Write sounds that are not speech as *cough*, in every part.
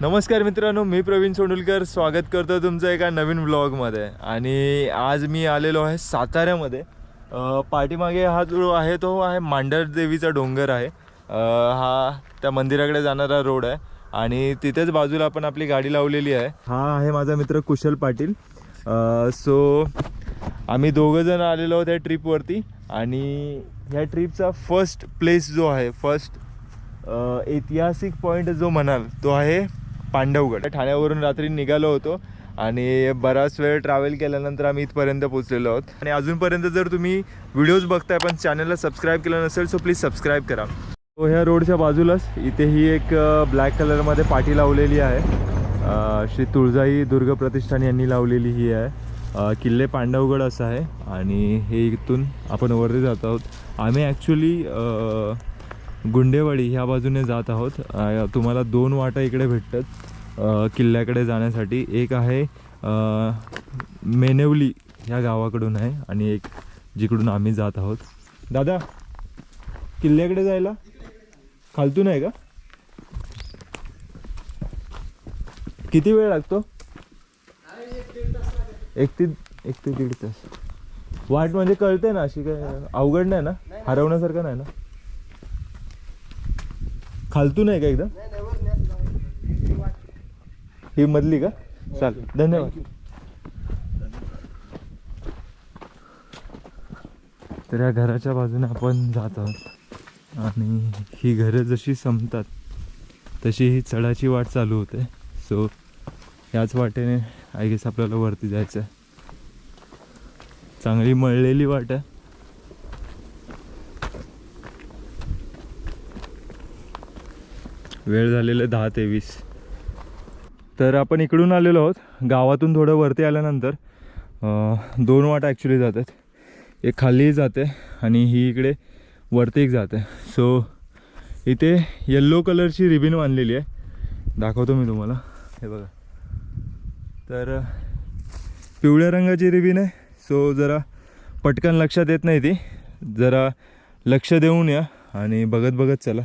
नमस्कार मित्रांनो मी प्रवीण सोंडुलकर. स्वागत करतो तुमचं एका नवीन ब्लॉगमध्ये आणि आज मी आलेलो आहे साताऱ्यामध्ये. पाठीमागे हा जो आहे तो आहे मांडर देवीचा डोंगर आहे. हा त्या मंदिराकडे जाणारा रोड आहे. आणि तिथेच बाजूला आपण आपली गाडी लावलेली आहे. हा आहे माझा मित्र कुशल पाटील. सो आम्ही दोघंजण आलेलो आहोत या ट्रिपवरती आणि ह्या ट्रिपचा फर्स्ट प्लेस जो आहे फर्स्ट ऐतिहासिक पॉईंट जो म्हणाल तो आहे पांडवगड. ठाण्यावरून रात्री निघालो होतो आणि बराच वेळ ट्रॅव्हल केल्यानंतर आम्ही इथपर्यंत पोहोचलेलो आहोत. आणि अजूनपर्यंत जर तुम्ही व्हिडिओज बघताय पण चॅनलला सबस्क्राईब केलं नसेल सो प्लीज सबस्क्राईब करा. तो ह्या रोडच्या बाजूलाच इथे ही एक ब्लॅक कलरमध्ये पाठी लावलेली आहे. श्री तुळजाई दुर्ग प्रतिष्ठान यांनी लावलेली ही आहे. किल्ले पांडवगड असं आहे. आणि हे इथून आपण वरती जात आहोत. आम्ही ॲक्च्युली गुंडेवाडी ह्या बाजूने जात आहोत. तुम्हाला दोन वाटा इकडे भेटतात. किल्ल्याकडे जाण्यासाठी. एक आहे मेनेवली ह्या गावाकडून आहे आणि एक जिकडून आम्ही जात आहोत. दादा किल्ल्याकडे जायला? खालतून आहे का? किती वेळ लागतो? एक ते एक ते दीड तास. वाट म्हणजे कळते ना अशी काय अवघड नाही ना? हरवण्यासारखं नाही ना? खालतून आहे का एकदम? ही मधली का? चालेल धन्यवाद. तर या घराच्या बाजूने आपण जात आहोत. आणि ही घरं जशी संपतात तशी ही चढाची वाट चालू होते. सो याच वाटेने आय गेस आपल्याला वरती जायचं आहे चांगली मळलेली वाट आहे. वेळ झालेला दहा तेवीस. तर आपण इकडून आलेलो आहोत. गावातून थोडं वरती आल्यानंतर दोन वाट ॲक्च्युली जातात. एक खाली जाते आणि ही इकडे वरती एक जाते. सो इथे येल्लो कलरची रिबीन बांधलेली आहे. दाखवतो मी तुम्हाला. हे बघा. तर पिवळ्या रंगाची रिबिन आहे. सो जरा पटकन लक्षात येत नाही ती. जरा लक्ष देऊन या आणि बघत बघत चला.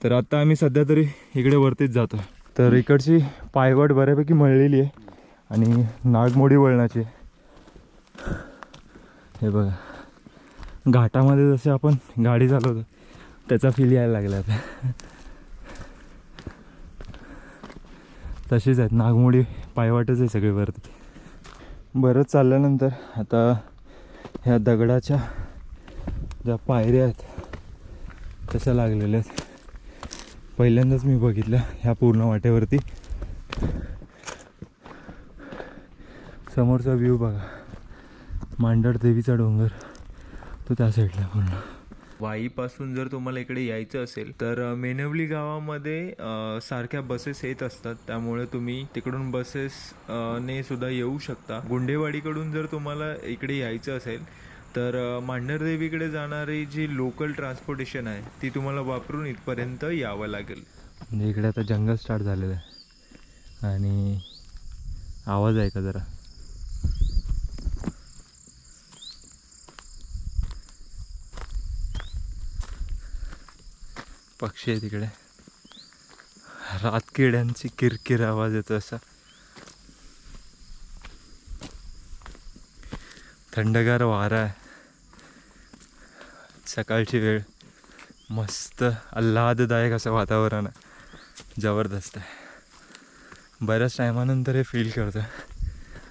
तर आता आम्ही सध्या तरी इकडे वरतीच जातो तर इकडची पायवाट बऱ्यापैकी मळलेली आहे आणि नागमोडी वळणाची आहे. हे बघा. घाटामध्ये जसे आपण गाडी चालवतो त्याचा फील यायला लागला आता तशीच आहेत. नागमोडी पायवाटच आहे सगळी वरती. बरंच चालल्यानंतर आता ह्या दगडाच्या ज्या पायऱ्या आहेत तशा लागलेल्या आहेत. पहिल्यांदाच मी बघितलं ह्या पूर्ण वाटेवरती. समोरचा व्ह्यू बघा. मांडर देवीचा डोंगर. तो त्या साईडला पूर्ण. वाईपासून जर तुम्हाला इकडे यायचं असेल तर मेनवली गावामध्ये सारख्या बसेस येत असतात. त्यामुळे तुम्ही तिकडून बसेस ने सुद्धा येऊ शकता. गुंडेवाडीकडून जर तुम्हाला इकडे यायचं असेल तर अ, मांढरदेवीकडे जाणारी जी लोकल ट्रान्सपोर्टेशन आहे ती तुम्हाला वापरून इथपर्यंत यावं लागेल. म्हणजे इकडे आता जंगल स्टार्ट झालेलं आहे. आणि आवाज आहे का जरा? पक्षी आहे तिकडे रातकिड्यांची किरकिर आवाज येतो असा. थंडगार वारा आहे. सकाळची वेळ मस्त आल्हाददायक असं वातावरण आहे जबरदस्त आहे. बऱ्याच टायमानंतर हे फील करतं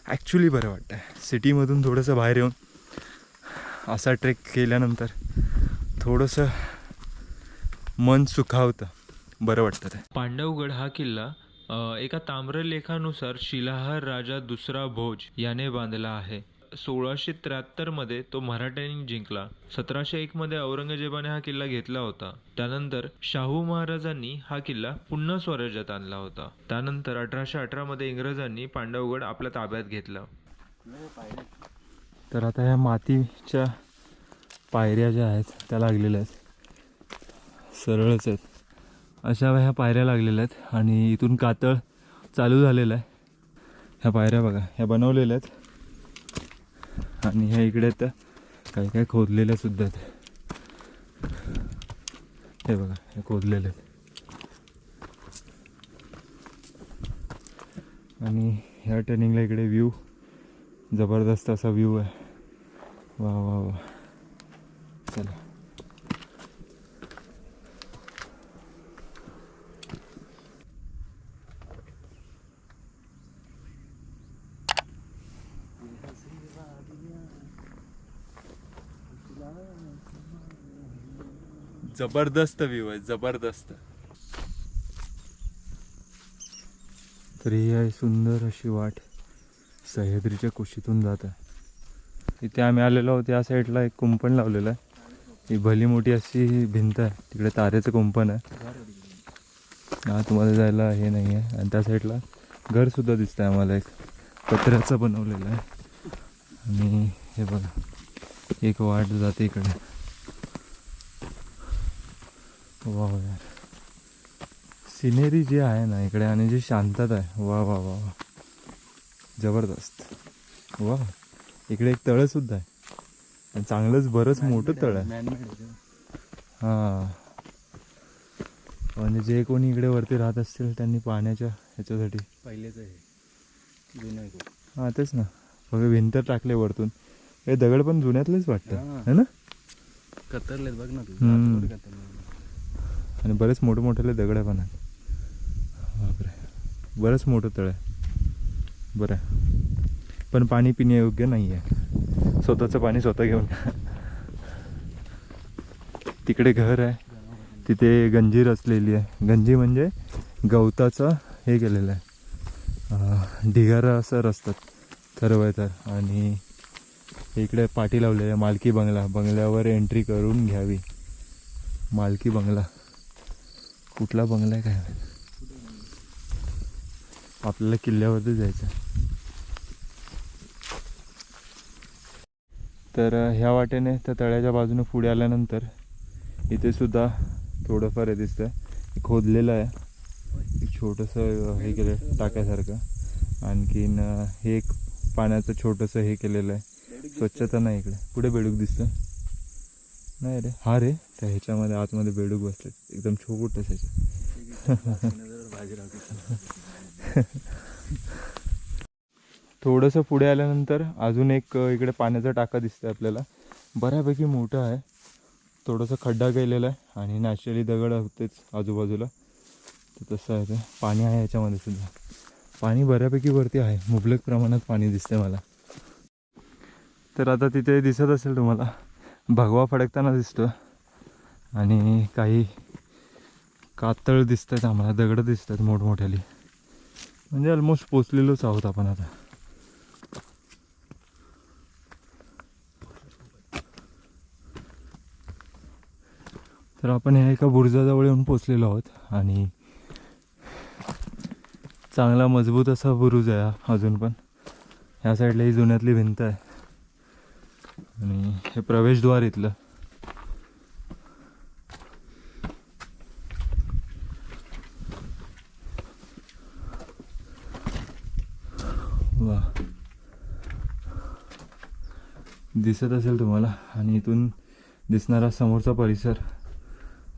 ॲक्च्युली बरं वाटतं सिटीमधून थोडंसं बाहेर येऊन असा ट्रेक केल्यानंतर थोडंसं मन सुखावतं. बरं वाटतं ते. पांडवगड हा किल्ला एका ताम्रलेखानुसार शिलाहार राजा दुसरा भोज याने बांधला आहे. सोळाशे त्र्याहत्तरमध्ये तो मराठ्यांनी जिंकला. सतराशे एकमध्ये औरंगजेबाने हा किल्ला घेतला होता. त्यानंतर शाहू महाराजांनी हा किल्ला पुन्हा स्वराज्यात आणला होता. त्यानंतर अठराशे अठरामध्ये इंग्रजांनी पांडवगड आपल्या ताब्यात घेतला. तर आता ह्या मातीच्या पायऱ्या ज्या आहेत त्या लागलेल्या आहेत. सरळच आहेत. अशा ह्या पायऱ्या लागलेल्या आहेत आणि इथून कातळ चालू झालेलं आहे. ह्या पायऱ्या बघा ह्या बनवलेल्या आहेत. आणि ह्या इकडे तर काही काही खोदलेल्या सुद्धा आहेत हे बघा हे खोदलेले आहेत आणि ह्या टर्निंगला इकडे व्ह्यू जबरदस्त असा व्ह्यू आहे. वा वा वा. जबरदस्त व्ह्यू आहे जबरदस्त. तर ही आहे सुंदर अशी वाट सह्याद्रीच्या कुशीतून जात आहे. इथे आम्ही आलेलो आहोत या साईडला एक कुंपण लावलेलं आहे. ही भली मोठी अशी भिंत आहे तिकडे तारेचं कुंपण आहे. हा तुम्हाला जायला हे नाही आहे. आणि त्या साईडला घरसुद्धा दिसतं आहे आम्हाला एक पत्र्याचं बनवलेलं आहे. आणि हे बघा एक वाट जाते इकडे. वा यार सिनेरी जी आहे ना इकडे आणि जी शांतता आहे. वा वा वा वा. जबरदस्त. वा. इकडे एक तळं सुद्धा आहे. आणि चांगलंच बरंच मोठं तळ आहे. हां. म्हणजे जे कोणी इकडे वरती राहत असतील त्यांनी पाण्याच्या ह्याच्यासाठी. पहिलेच आहे. हां तेच ना. बघा भिंत टाकले वरतून. हे दगड पण जुन्यातलेच वाटतं. हां. है ना? कतरलेत बघ ना तू हम्म. रात्रभर कतरले. आणि बरेच मोठे मोठेले दगड पण आहेत. बापरे. बरंच मोठं तळ आहे. बरं. पण पाणी पिण्यायोग्य नाही आहे स्वतःचं पाणी स्वतः घेऊन तिकडे घर आहे. तिथे गंजीर असलेली आहे. गंजी म्हणजे गवताचं हे केलेलं आहे. ढिगारा असं रस्तात ठरवाय तर आणि इकडे पाठी लावलेलं आहे. मालकी बंगला. बंगल्यावर एंट्री करून घ्यावी. मालकी बंगला. कुठला बंगला आहे काय? आपल्याला किल्ल्यावरती जायचं. तर ह्या वाटेने त्या तळ्याच्या बाजूने पुढे आल्यानंतर इथे सुद्धा थोडंफार हे दिसतं खोदलेलं आहे. एक छोटंसं हे केलं टाक्यासारखं. आणखीन हे एक पाण्याचं छोटंसं हे केलेलं आहे. स्वच्छता नाही इकडे. पुढे बेडूक दिसतं नाही रे. हा रे? त्या ह्याच्यामध्ये आतमध्ये बेडूक बसले. एकदम छोट त्याचे *laughs* थोडंसं पुढे आल्यानंतर अजून एक इकडे पाण्याचा टाका दिसतोय आपल्याला. बऱ्यापैकी मोठा आहे. थोडंसं खड्डा केलेला आहे आणि नॅचरली दगड होतेच आजूबाजूला. तर तसं आहे ते. पाणी आहे याच्यामध्ये सुद्धा. पाणी बऱ्यापैकी वरती आहे. मुबलक प्रमाणात पाणी दिसतंय मला. तर आता तिथे दिसत असेल तुम्हाला. भगवा फडकताना दिसतो आणि काही कातळ दिसत आहेत आम्हाला दगडं दिसत आहेत मोठमोठ्याली. म्हणजे ऑलमोस्ट पोचलेलोच आहोत आपण आता. तर आपण ह्या एका बुरुजाजवळ येऊन पोचलेलो आहोत आणि चांगला मजबूत असा बुरुज आहे हा अजून पण. ह्या साईडला ही जुन्यातली भिंत आहे. आणि हे प्रवेशद्वार इथलं. वा. दिसत असेल तुम्हाला आणि इथून दिसणारा समोरचा परिसर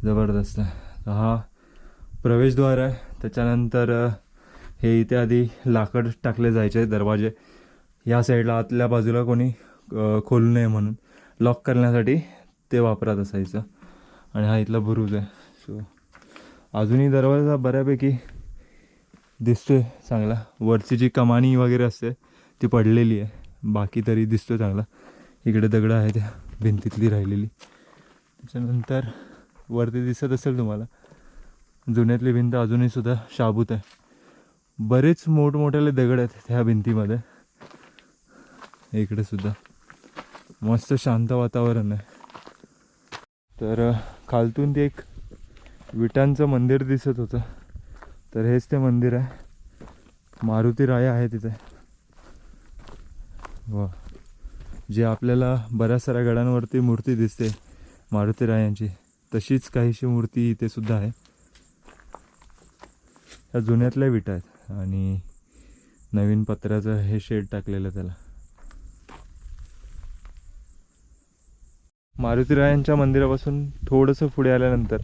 जबरदस्त आहे. हा प्रवेशद्वार आहे. त्याच्यानंतर हे इथे आधी लाकड टाकले जायचे दरवाजे. या साईडला आतल्या बाजूला कोणी खोलू नये म्हणून. लॉक करण्यासाठी ते वापरत असायचं. आणि हा इथला बुरुज आहे. सो अजूनही दरवाजा बऱ्यापैकी दिसतोय चांगला. वरची जी कमानी वगैरे असते ती पडलेली आहे. बाकी तरी दिसतोय चांगला. इकडे दगडं आहे त्या भिंतीतली राहिलेली. त्याच्यानंतर वरती दिसत असेल तुम्हाला. जुन्यातली भिंत अजूनही सुद्धा शाबूत आहे. बरेच मोठमोठ्याले दगड आहेत त्या भिंतीमध्ये. इकडे सुद्धा. मस्त शांत वातावरण आहे. तर खालतून ते एक विटांचं मंदिर दिसत होतं. तर हेच ते मंदिर आहे. मारुती राया आहे तिथे. व जे आपल्याला बऱ्याच साऱ्या गडांवरती मूर्ती दिसते मारुती रायांची. तशीच काहीशी मूर्ती इथे सुद्धा आहे. ह्या जुन्यातल्या विटा आहेत. आणि नवीन पत्र्याचं हे शेड टाकलेलं त्याला. मारुतीरायांच्या मंदिरापासून थोडंसं पुढे आल्यानंतर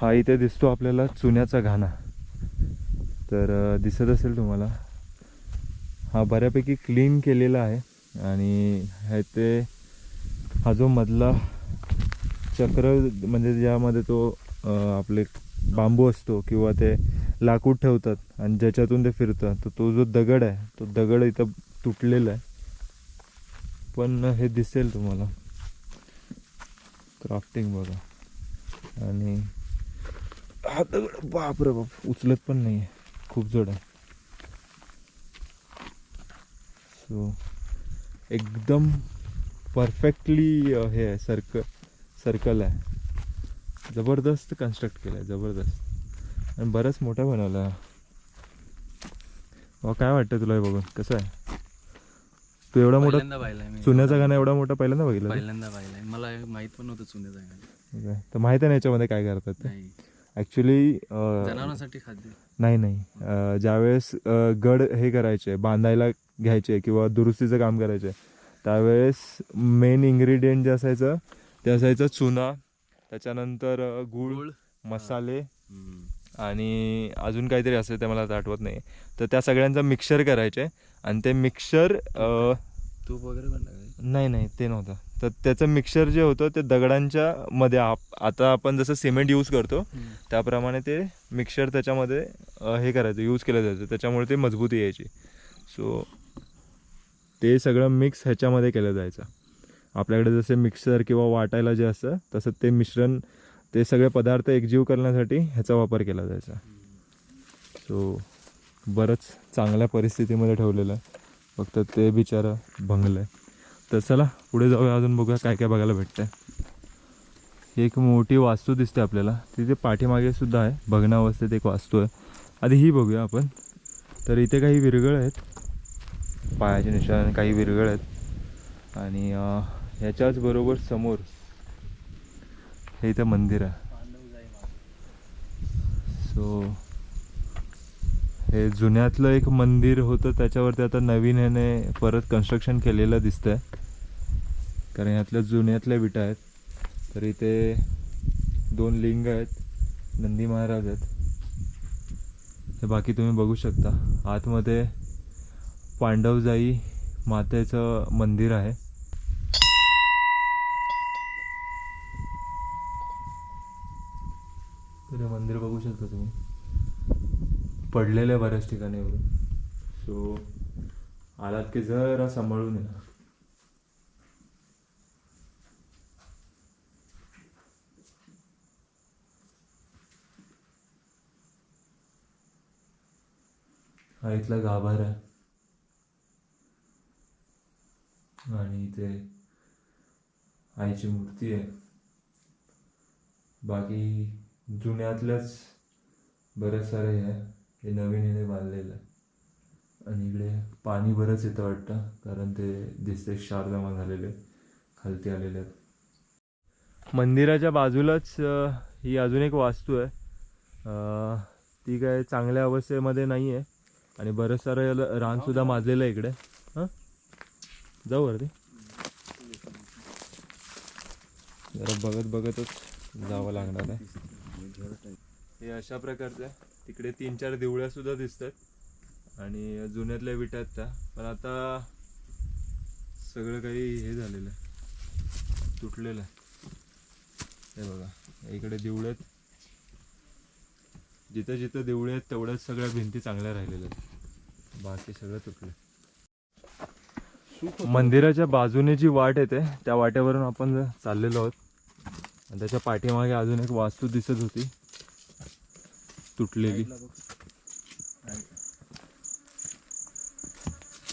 हा इथे दिसतो आपल्याला चुन्याचा घाणा. तर दिसत असेल तुम्हाला. हा बऱ्यापैकी क्लीन केलेला आहे आणि हे ते हा जो मधला चक्र म्हणजे ज्यामध्ये तो आपले बांबू असतो किंवा ते लाकूड ठेवतात आणि ज्याच्यातून ते फिरतात तर तो जो दगड आहे तो दगड इथं तुटलेला आहे. पण हे दिसेल तुम्हाला. क्राफ्टिंग बघा. आणि हा दगड बापरे बाप उचलत पण नाही आहे खूप जड आहे. सो एकदम परफेक्टली हे आहे सर्कल सर्कल आहे. जबरदस्त कन्स्ट्रक्ट केलं आहे जबरदस्त. आणि बरंच मोठा बनवला आहे काय वाटतं तुला हे बघून? कसं आहे? तू एवढा मोठा पहिल्यांदा पाहिलाय मी. चुन्याचा गाणं एवढा मोठा पहिल्यांदा बघितलं? पहिल्यांदा पाहिलाय. मला माहीत पण नव्हतं चुन्याचा गाणं. तर माहिती आहे ना याच्यामध्ये काय करतात ते? नाही. ॲक्च्युली जनावरांसाठी खाद्य. नाही नाही. अं, ज्यावेळेस अं, गड हे करायचे बांधायला घ्यायचे किंवा दुरुस्तीचं काम करायचे त्यावेळेस मेन इन्ग्रेडियंट जे असायचं ते असायचं चुना त्याच्यानंतर अं, गूळ गुळ. मसाले हम्म. आणि अजून काहीतरी असेल ते मला आता आठवत नाही. तर त्या सगळ्यांचं मिक्सर करायचे. आणि ते मिक्सर तूप वगैरे नाही नाही ते नव्हतं. तर त्याचं मिक्सर जे होतं ते दगडांच्या मध्ये आप आता आपण जसं सिमेंट यूज करतो त्याप्रमाणे ते मिक्सर त्याच्यामध्ये हे करायचं यूज केलं जायचं. त्याच्यामुळे ते मजबूती यायची. सो ते सगळं मिक्स ह्याच्यामध्ये केलं जायचं. आपल्याकडे जसे मिक्सर किंवा वाटायला जे असतं तसं ते मिश्रण ते सगळे पदार्थ एकजीव करण्यासाठी ह्याचा वापर केला जायचा. सो बरंच चांगल्या परिस्थितीमध्ये ठेवलेलं आहे. फक्त ते बिचारं भंगलं आहे तर चला पुढे जाऊया अजून बघूया काय काय बघायला भेटतं आहे एक मोठी वास्तू दिसते आपल्याला. तिथे पाठीमागे सुद्धा आहे. भग्नावस्थेत एक वास्तू आहे. आधी ही बघूया आपण. तर इथे काही विरगळ आहेत. पायाचे निशाण काही विरगळ आहेत. आणि ह्याच्याच बरोबर समोर हे इथं मंदिर आहे. सो हे जुन्यातलं एक मंदिर होतं त्याच्यावरती आता नवीन ह्याने परत कन्स्ट्रक्शन केलेलं दिसतंय. कारण ह्यातल्या जुन्यातल्या विटा आहेत. तर इथे दोन लिंग आहेत नंदी महाराज आहेत. हे बाकी तुम्ही बघू शकता. आतमध्ये पांडवजाई मातेचं मंदिर आहे तर हे मंदिर बघू शकता तुम्ही पडलेलं आहे बऱ्याच ठिकाणी एवढं. सो आलात की जरा सांभाळून येणार हा इथला गाभार आहे. आणि इथे आईची मूर्ती आहे. बाकी जुन्यातल्याच बऱ्याच सारे आहे हे नवीन हिने बांधलेलं आहे. आणि इकडे पाणी बरंच येतं वाटतं कारण ते दिसते क्षार जमा झालेले खालती आलेले आहेत. मंदिराच्या बाजूलाच ही अजून एक वास्तू आहे. ती काय चांगल्या अवस्थेमध्ये नाही आहे आणि बरंच सारं रानसुद्धा माजलेलं आहे इकडे. हां? जाऊ वरती. जरा बघत बघतच जावं लागणार आहे. हे अशा प्रकारचं आहे तिकडे तीन चार देवळ्या सुद्धा दिसतात. आणि जुन्यातल्या विटा त्या. पण आता सगळं काही हे झालेलं आहे. तुटलेलं आहे. हे बघा इकडे देवळे आहेत. जिथं जिथं देवळे आहेत तेवढ्याच सगळ्या भिंती चांगल्या राहिलेल्या आहेत. बाकी सगळं तुटलं. मंदिराच्या बाजूने जी वाट येते त्या वाटेवरून आपण चाललेलो आहोत. आणि त्याच्या पाठीमागे अजून एक वास्तू दिसत होती. तुटलेली.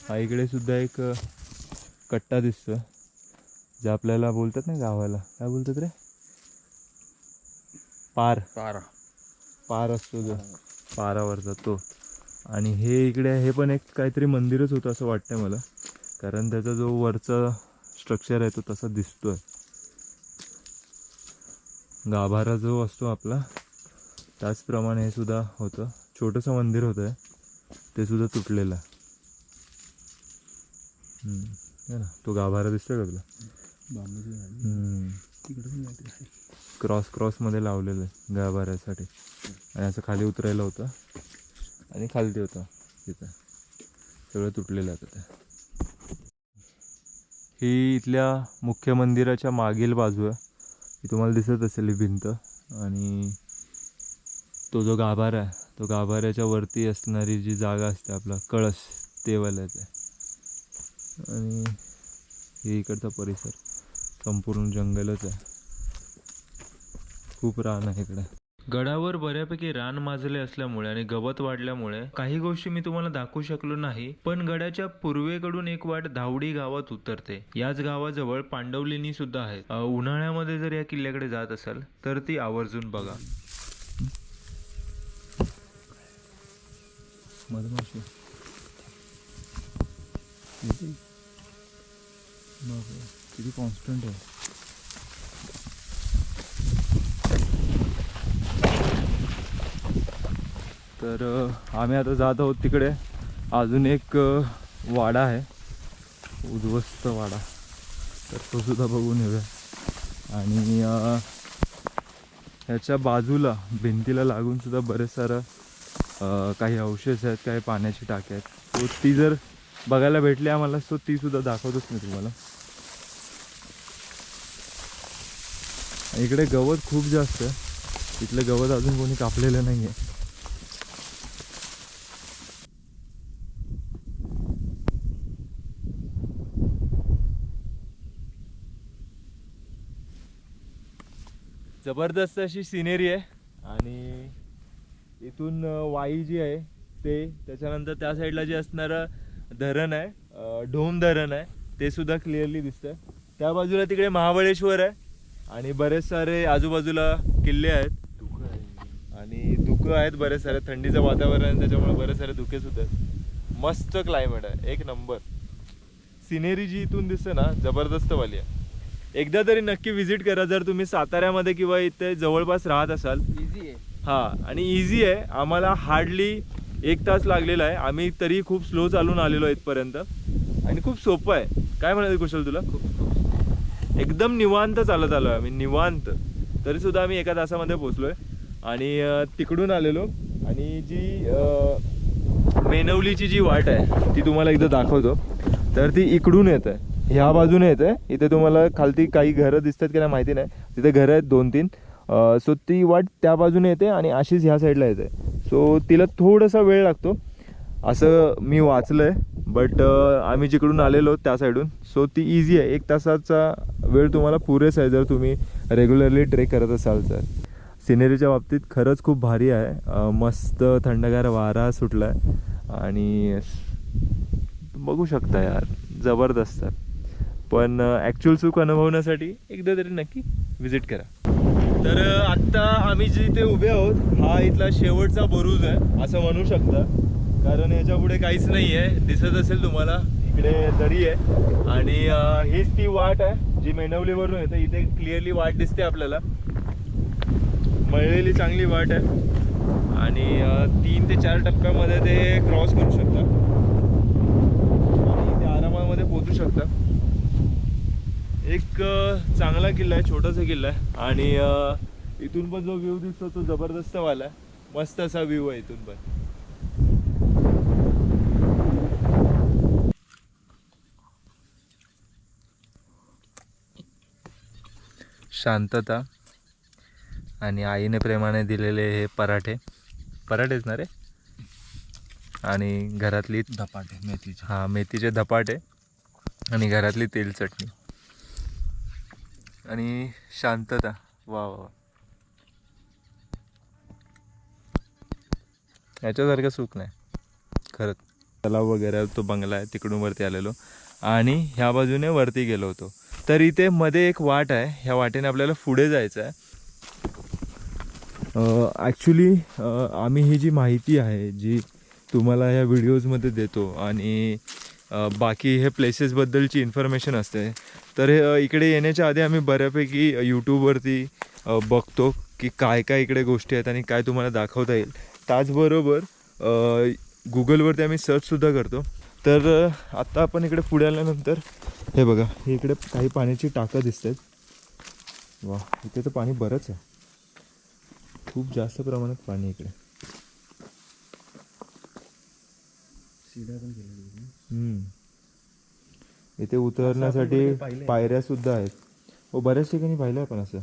हा इकडे सुद्धा एक कट्टा दिसतो जे आपल्याला बोलतात ना गावाला. काय बोलतात रे? पार. पारा. पार असतो जो. पारावरचा तो. आणि हे इकडे हे पण एक काहीतरी मंदिरच होतं असं वाटतंय मला. कारण त्याचा जो वरचा स्ट्रक्चर आहे तो तसा दिसतोय. गाभारा जो असतो आपला त्याचप्रमाणे हे सुद्धा होतं. छोटंसं मंदिर होतं ते सुद्धा तुटलेलं आहे. हे ना तो गाभारा दिसतोय का तुला? आहे. क्रॉस क्रॉसमध्ये लावलेलं आहे गाभाऱ्यासाठी. आणि असं खाली उतरायला होतं. आणि खालती होतं. तिथं सगळं तुटलेलं आहे आता ही इथल्या मुख्य मंदिराच्या मागील बाजू आहे ही तुम्हाला दिसत असेल ही भिंत. आणि तो जो गाभारा आहे तो गाभाऱ्याच्या वरती असणारी जी जागा असते आपला कळस ते आहे ते. आणि हे इकडचा परिसर संपूर्ण जंगलच आहे. खूप रान आहे इकडे. गडावर बऱ्यापैकी रान माजले असल्यामुळे आणि गवत वाढल्यामुळे काही गोष्टी मी तुम्हाला दाखवू शकलो नाही पण गडाच्या पूर्वेकडून एक वाट धावडी गावात उतरते. याच गावाजवळ पांडवलेणी सुद्धा आहेत उन्हाळ्यामध्ये जर या किल्ल्याकडे जात असाल तर ती आवर्जून बघा. मधमाशी किती बापरे, किती कॉन्स्टंट आहे तर आम्ही आता जात आहोत तिकडे. अजून एक वाडा आहे. उद्ध्वस्त वाडा. तर तो सुद्धा बघून येऊया. आणि ह्याच्या बाजूला भिंतीला लागून सुद्धा बरेच सारं काही औषध आहेत काही पाण्याची टाकी आहेत. सो ती जर बघायला भेटली आम्हाला सो ती सुद्धा दाखवतोच मी तुम्हाला. इकडे गवत खूप जास्त आहे. इथलं गवत अजून कोणी कापलेलं नाही आहे जबरदस्त अशी सिनेरी आहे. आणि इथून वाई जी आहे ते त्याच्यानंतर त्या साईडला जे असणारं धरण आहे ढोम धरण आहे ते सुद्धा क्लिअरली दिसतंय. त्या बाजूला तिकडे महाबळेश्वर आहे आणि बरेच सारे आजूबाजूला किल्ले आहेत. आणि धुकं आहेत बरेच सारे थंडीचं वातावरण आहे त्याच्यामुळे बरेच सारे धुके सुद्धा आहेत. मस्त क्लायमेट आहे एक नंबर. सिनेरी जी इथून दिसते ना जबरदस्तवाली आहे. एकदा तरी नक्की व्हिजिट करा जर तुम्ही साताऱ्यामध्ये किंवा इथे जवळपास राहत असाल. इझी आहे. हां आणि इझी आहे. आम्हाला हार्डली एक तास लागलेला आहे. आम्ही तरी खूप स्लो चालून आलेलो आहे इथपर्यंत. आणि खूप सोपं आहे. काय म्हणायचं कुशल तुला? एकदम निवांत चालत आलो आहे आम्ही निवांत. तरी सुद्धा आम्ही एका तासामध्ये पोचलोय आणि अं, तिकडून आलेलो. आणि जी मेनवलीची जी वाट आहे ती तुम्हाला एकदा दाखवतो. तर ती इकडून येत. आहे ह्या बाजूने येत. आहे इथे तुम्हाला खालती काही घरं दिसतात की नाही माहिती नाही. तिथे घरं आहेत दोन तीन सो ती वाट त्या बाजूने येते आणि अशीच ह्या साईडला येते. सो तिला थोडासा वेळ लागतो. असं मी वाचलं आहे बट आम्ही जिकडून आलेलो त्या साईडून सो ती इझी आहे. एक तासाचा वेळ तुम्हाला पुरेसा आहे जर तुम्ही रेग्युलरली ट्रेक करत असाल तर. सिनेरीच्या बाबतीत खरंच खूप भारी आहे. मस्त थंडगार वारा सुटला आहे आणि बघू शकता यार जबरदस्त. पण ॲक्च्युअल सुख अनुभवण्यासाठी एकदा तरी नक्की व्हिजिट करा. तर आत्ता आम्ही जिथे उभे आहोत हा इथला शेवटचा बुरुज आहे असं म्हणू शकता. कारण याच्यापुढे काहीच नाही आहे दिसत असेल तुम्हाला इकडे दरी आहे. आणि हीच ती वाट आहे जी मेनवलीवरून येते इथे क्लिअरली वाट दिसते आपल्याला. मळलेली चांगली वाट आहे. आणि तीन ते चार टप्प्यामध्ये ते क्रॉस करू शकता. आणि ते आरामामध्ये पोचू शकता. एक चांगला किल्ला आहे छोटासा किल्ला आहे. आणि इथून पण जो व्ह्यू दिसतो तो जबरदस्त वाला आहे. मस्त असा व्ह्यू आहे इथून पण. शांतता आणि आईने प्रेमाने दिलेले हे पराठे. पराठेच ना रे? आणि घरातली धपाटे मेथीचे. हा मेथीचे धपाटे आणि घरातली तेल चटणी. आणि शांतता. वा वा याच्यासारखं सुख नाही. खरंच. तलाव वगैरे तो बंगला आहे तिकडून वरती आलेलो. आणि ह्या बाजूने वरती गेलो होतो. तर इथे मध्ये एक वाट आहे. ह्या वाटेने आपल्याला पुढे जायचं आहे. ॲक्च्युली आम्ही ही जी माहिती आहे जी तुम्हाला ह्या व्हिडिओजमध्ये देतो आणि बाकी हे प्लेसेसबद्दलची इन्फॉर्मेशन असते. तर हे, इकडे येण्याच्या आधी आम्ही बऱ्यापैकी यूट्यूबवरती बघतो की काय काय इकडे गोष्टी आहेत आणि काय तुम्हाला दाखवता येईल. त्याचबरोबर गुगलवरती आम्ही सर्चसुद्धा करतो. तर आत्ता आपण इकडे पुढे आल्यानंतर हे बघा हे इकडे काही पाण्याची टाकं दिसत आहेत वा इथे तर पाणी बरंच आहे. खूप जास्त प्रमाणात पाणी इकडे. सीडा पण हम्म. इथे उतरण्यासाठी? पायऱ्या सुद्धा आहेत. हो बऱ्याच ठिकाणी पाहिलं आपण असं.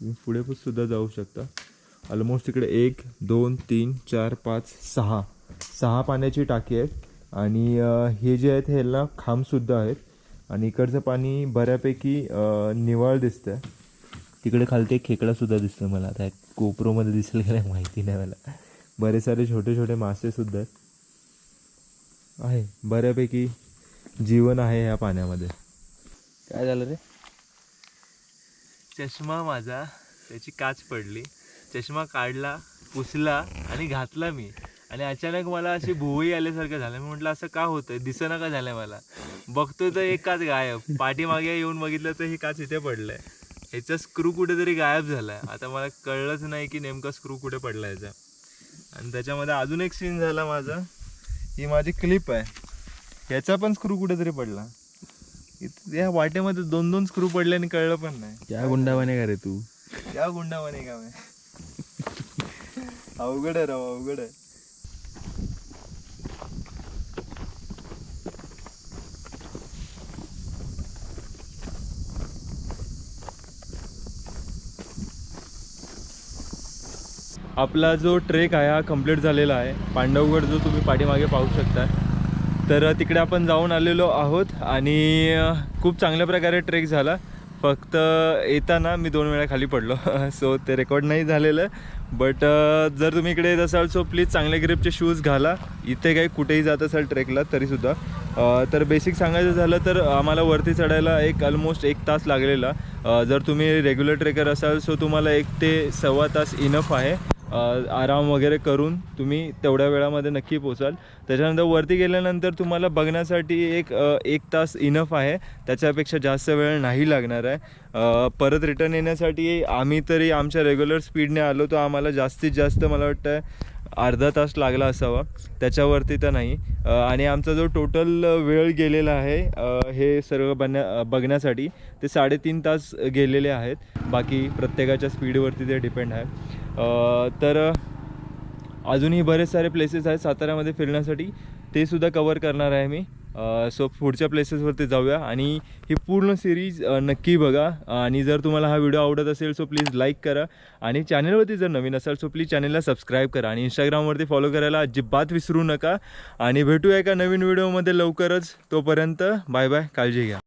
तुम्ही पुढे पण सुद्धा जाऊ शकता. ऑलमोस्ट इकडे एक दोन तीन चार पाच सहा. सहा पाण्याची टाकी आहेत. आणि हे जे आहेत ह्याला खांब सुद्धा आहेत. आणि इकडचं पाणी बऱ्यापैकी निवाळ दिसतंय. तिकडे खालती एक खेकडा सुद्धा दिसतोय मला. आता कोपरोमध्ये दिसेल का नाही माहिती नाही मला. बरेच सारे छोटे छोटे मासे सुद्धा आहेत. आहे. बऱ्यापैकी जीवन आहे ह्या पाण्यामध्ये. काय झालं रे? चष्मा माझा त्याची काच पडली. चष्मा काढला पुसला आणि घातला मी. आणि अचानक मला अशी भुवई आल्यासारखं झालं. मी म्हटलं असं का होतंय? दिसना का झालंय मला? बघतोय तर एक काच गायब. पाठीमागे येऊन बघितलं तर ही काच इथे पडलंय. ह्याचा स्क्रू कुठेतरी गायब झालाय. आता मला कळलंच नाही की नेमका स्क्रू कुठे पडला याचा आणि त्याच्यामध्ये अजून एक सीन झाला माझा. ही माझी क्लिप आहे. ह्याचा पण स्क्रू कुठेतरी पडला. इत- या वाटेमध्ये दोन दोन स्क्रू पडले आणि कळलं पण नाही. त्या गुंडावाने का रे तू? या गुंडावाने का मी? *laughs* अवघड आहे राव अवघड आहे. आपला जो ट्रेक आहे हा कंप्लीट झालेला आहे. पांडवगड जो तुम्ही पाठीमागे पाहू शकता. तर तिकडे आपण जाऊन आलेलो आहोत आणि खूप चांगल्या प्रकारे ट्रेक झाला. फक्त येताना मी दोन वेळा खाली पडलो. *laughs* सो ते रेकॉर्ड नाही झालेलं. बट जर तुम्ही इकडे येत असाल सो प्लीज चांगले ग्रिपचे शूज घाला. इथे काही कुठेही जात असाल ट्रेकला तरीसुद्धा. तर बेसिक सांगायचं झालं तर आम्हाला वरती चढायला एक ऑलमोस्ट एक तास लागलेला. जर तुम्ही रेग्युलर ट्रेकर असाल सो तुम्हाला एक ते सव्वा तास इनफ आहे. आराम वगैरे करून तुम्ही तेवढ्या वेळामध्ये नक्की पोचाल त्याच्यानंतर वरती गेल्यानंतर तुम्हाला बघण्यासाठी एक एक तास इनफ आहे. त्याच्यापेक्षा जास्त वेळ नाही लागणार आहे. परत रिटर्न येण्यासाठी आम्ही तरी आमच्या रेग्युलर स्पीडने आलो तर आम्हाला जास्तीत जास्त मला वाटतं अर्धा तास लागला असावा. त्याच्यावरती तर नाही. आणि आमचा जो टोटल वेळ गेलेला आहे हे सर्व बन्या बघण्यासाठी ते साडेतीन तास गेलेले आहेत. बाकी प्रत्येकाच्या स्पीडवरती ते डिपेंड आहे. तर अजूनही बरेच सारे प्लेसेस आहेत साताऱ्यामध्ये फिरण्यासाठी. ते सुद्धा कवर करणार आहे मी. सो पुढच्या प्लेसेसवरती जाऊया. आणि ही पूर्ण सिरीज नक्की बघा. आणि जर तुम्हाला हा व्हिडिओ आवडत असेल सो प्लीज लाईक करा. आणि चॅनलवरती जर नवीन असाल सो प्लीज चॅनलला सबस्क्राईब करा. आणि इंस्टाग्रामवरती फॉलो करायला अजिबात विसरू नका. आणि भेटूया एका नवीन व्हिडिओमध्ये लवकरच. तोपर्यंत बाय बाय काळजी घ्या.